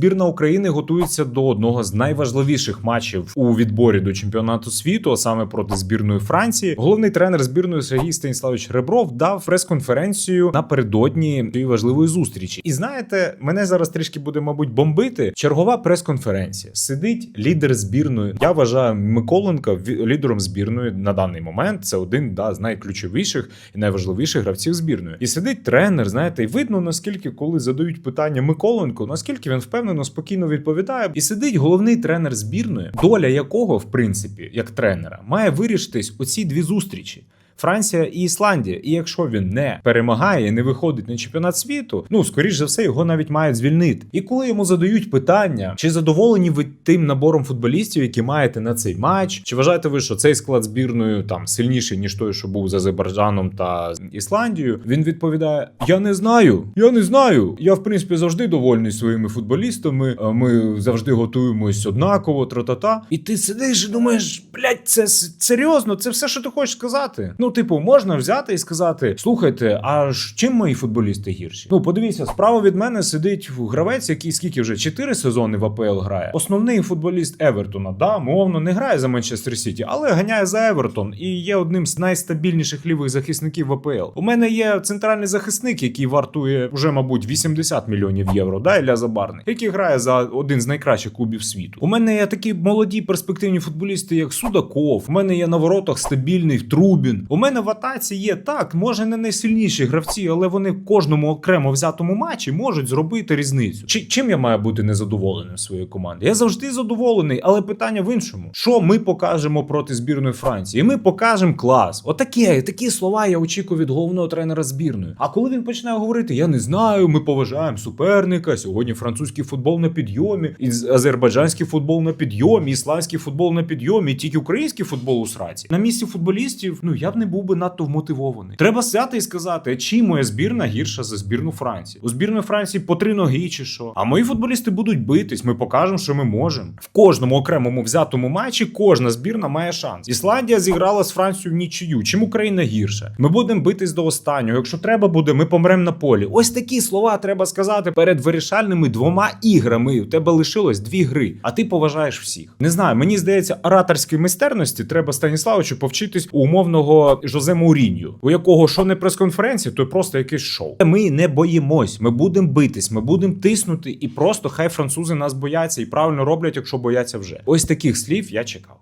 збірна України готується до одного з найважливіших матчів у відборі до чемпіонату світу, а саме проти збірної Франції. Головний тренер збірної Сергій Станіславович Ребров дав прес-конференцію напередодні цієї важливої зустрічі. І знаєте, мене зараз трішки буде, мабуть, бомбити. Чергова прес-конференція. Сидить лідер збірної. Я вважаю Миколенка лідером збірної на даний момент. Це один да, з найключовіших і найважливіших гравців збірної. І сидить тренер, знаєте, і видно наскільки, коли задають питання Миколенко, наскільки він впевнено, спокійно відповідає. І сидить головний тренер збірної, доля якого, в принципі, як тренера, має вирішитись оці дві зустрічі. Франція і Ісландія. І якщо він не перемагає, не виходить на чемпіонат світу, ну скоріш за все, його навіть мають звільнити. І коли йому задають питання, чи задоволені ви тим набором футболістів, які маєте на цей матч, чи вважаєте ви, що цей склад збірної там сильніший ніж той, що був з Азербайджаном та Ісландією? Він відповідає: Я не знаю, я не знаю. Я в принципі завжди довольний своїми футболістами. а Ми завжди готуємось однаково, тра-та-та. І ти сидиш і думаєш, блядь, це серйозно, це все, що ти хочеш сказати. Ну, типу, можна взяти і сказати: слухайте, а чим мої футболісти гірші? Ну, подивіться, справа від мене сидить гравець, який скільки вже 4 сезони в АПЛ грає. Основний футболіст Евертона, да, мовно, не грає за Манчестер Сіті, але ганяє за Евертон і є одним з найстабільніших лівих захисників в АПЛ. У мене є центральний захисник, який вартує вже, мабуть, 80 мільйонів євро. Да, Ілля Забарний, який грає за один з найкращих клубів світу. У мене є такі молоді перспективні футболісти, як Судаков. У мене є на воротах стабільний Трубін. У мене в атаці є так, може не найсильніші гравці, але вони в кожному окремо взятому матчі можуть зробити різницю. Чи чим я маю бути незадоволеним своєю командою? Я завжди задоволений, але питання в іншому: що ми покажемо проти збірної Франції? Ми покажемо клас. Отаке, такі слова я очікую від головного тренера збірної. А коли він починає говорити, я не знаю, ми поважаємо суперника. Сьогодні французький футбол на підйомі, і азербайджанський футбол на підйомі, ісландський футбол на підйомі, і тільки український футбол у сраці. На місці футболістів, ну я б не був би надто вмотивований. Треба сяти і сказати, чи моя збірна гірша за збірну Франції. У збірної Франції по три ноги чи що. А мої футболісти будуть битись. Ми покажемо, що ми можемо. В кожному окремому взятому матчі кожна збірна має шанс. Ісландія зіграла з Францією нічию. Чим Україна гірша? Ми будемо битись до останнього. Якщо треба буде, ми помремо на полі. Ось такі слова треба сказати перед вирішальними двома іграми. У тебе лишилось дві гри, а ти поважаєш всіх. Не знаю, мені здається, ораторської майстерності треба Станіславовичу повчитись у умовного Жозе Мауріньо, у якого що не прес-конференція, то просто якесь шоу. Ми не боїмось, ми будемо битись, ми будемо тиснути, і просто хай французи нас бояться і правильно роблять, якщо бояться вже. Ось таких слів я чекав.